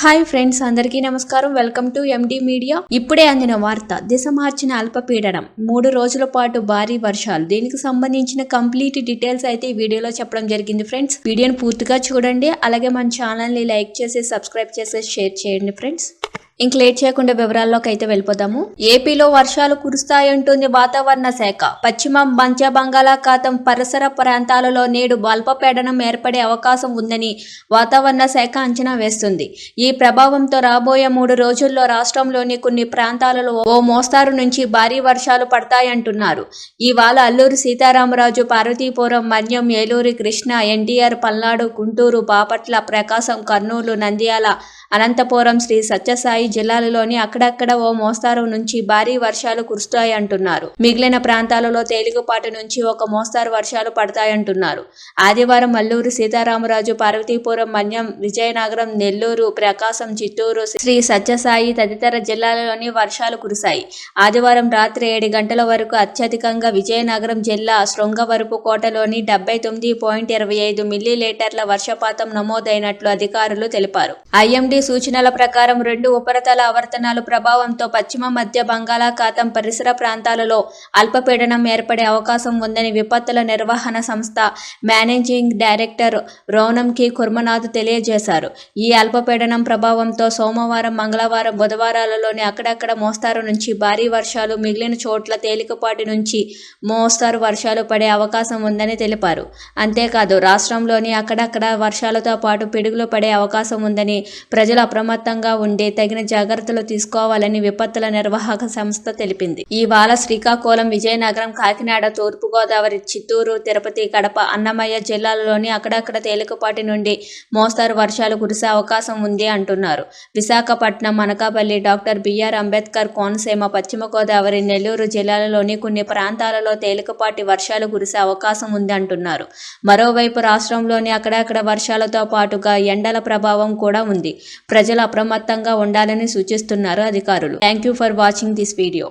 Hi friends అందరికీ నమస్కారం. Welcome to MD media ఇప్పుడే అందిన వార్త దిశ మార్చిన అల్పపీడనం. మూడు రోజుల పాటు భారీ వర్షాలు. దీనికి సంబంధించిన కంప్లీట్ డీటెయిల్స్ అయితే ఈ వీడియోలో చెప్పడం జరిగింది ఫ్రెండ్స్. వీడియోని పూర్తిగా చూడండి. అలాగే మన ఛానల్ని లైక్ చేసి సబ్స్క్రైబ్ చేసి షేర్ చేయండి ఫ్రెండ్స్. ఇంక లేట్ చేయకుండా వివరాల్లోకి అయితే వెళ్ళిపోదాము ఏపీలో వర్షాలు కురుస్తాయంటుంది వాతావరణ శాఖ. పశ్చిమ మధ్య బంగాళాఖాతం పరిసర ప్రాంతాలలో నేడు బల్పపీడనం ఏర్పడే అవకాశం ఉందని వాతావరణ శాఖ అంచనా వేస్తుంది. ఈ ప్రభావంతో రాబోయే మూడు రోజుల్లో రాష్ట్రంలోని కొన్ని ప్రాంతాలలో ఓ మోస్తారు నుంచి భారీ వర్షాలు పడతాయంటున్నారు. ఇవాళ అల్లూరు సీతారామరాజు పార్వతీపురం మన్యం ఏలూరు కృష్ణ ఎన్టీఆర్ పల్నాడు గుంటూరు బాపట్ల ప్రకాశం కర్నూలు నంద్యాల అనంతపురం శ్రీ సత్యసాయి జిల్లాలలోని అక్కడక్కడ ఓ మోస్తారు నుంచి భారీ వర్షాలు కురుస్తాయంటున్నారు మిగిలిన ప్రాంతాలలో తేలికపాటి నుంచి ఒక మోస్తారు వర్షాలు పడతాయంటున్నారు. ఆదివారం అల్లూరు సీతారామరాజు పార్వతీపురం మన్యం విజయనగరం నెల్లూరు ప్రకాశం చిత్తూరు శ్రీ సత్యసాయి తదితర జిల్లాలలోని వర్షాలు కురిశాయి. ఆదివారం రాత్రి ఏడు గంటల వరకు అత్యధికంగా విజయనగరం జిల్లా శృంగవరపు కోటలోని డెబ్బై తొమ్మిది పాయింట్ ఇరవై ఐదు మిల్లీలీటర్ల వర్షపాతం నమోదైనట్లు అధికారులు తెలిపారు. ఐఎండి సూచనల ప్రకారం రెండు ఉపరితల ఆవర్తనాలు ప్రభావంతో పశ్చిమ మధ్య బంగాళాఖాతం పరిసర ప్రాంతాలలో అల్పపీడనం ఏర్పడే అవకాశం ఉందని విపత్తుల నిర్వహణ సంస్థ మేనేజింగ్ డైరెక్టర్ రౌనంకి కుర్మనాథ్ తెలియజేశారు. ఈ అల్పపీడనం ప్రభావంతో సోమవారం మంగళవారం బుధవారాలలోని అక్కడక్కడ మోస్తారు నుంచి భారీ వర్షాలు మిగిలిన చోట్ల తేలికపాటి నుంచి మోస్తారు వర్షాలు పడే అవకాశం ఉందని తెలిపారు. అంతేకాదు రాష్ట్రంలోని అక్కడక్కడ వర్షాలతో పాటు పిడుగులు పడే అవకాశం ఉందని ప్రజలు అప్రమత్తంగా ఉండి తగిన జాగ్రత్తలు తీసుకోవాలని విపత్తుల నిర్వాహక సంస్థ తెలిపింది. ఇవాళ శ్రీకాకుళం విజయనగరం కాకినాడ తూర్పుగోదావరి చిత్తూరు తిరుపతి కడప అన్నమయ్య జిల్లాలలోని అక్కడక్కడ తేలికపాటి నుండి మోస్తారు వర్షాలు కురిసే అవకాశం ఉంది అంటున్నారు. విశాఖపట్నం అనకాపల్లి డాక్టర్ బిఆర్ అంబేద్కర్ కోనసీమ పశ్చిమ గోదావరి నెల్లూరు జిల్లాలలోని కొన్ని ప్రాంతాలలో తేలికపాటి వర్షాలు కురిసే అవకాశం ఉంది అంటున్నారు. మరోవైపు రాష్ట్రంలోని అక్కడక్కడ వర్షాలతో పాటుగా ఎండల ప్రభావం కూడా ఉంది. ప్రజలు అప్రమత్తంగా ఉండాలని సూచిస్తున్నారు అధికారులు. Thank you for watching this video.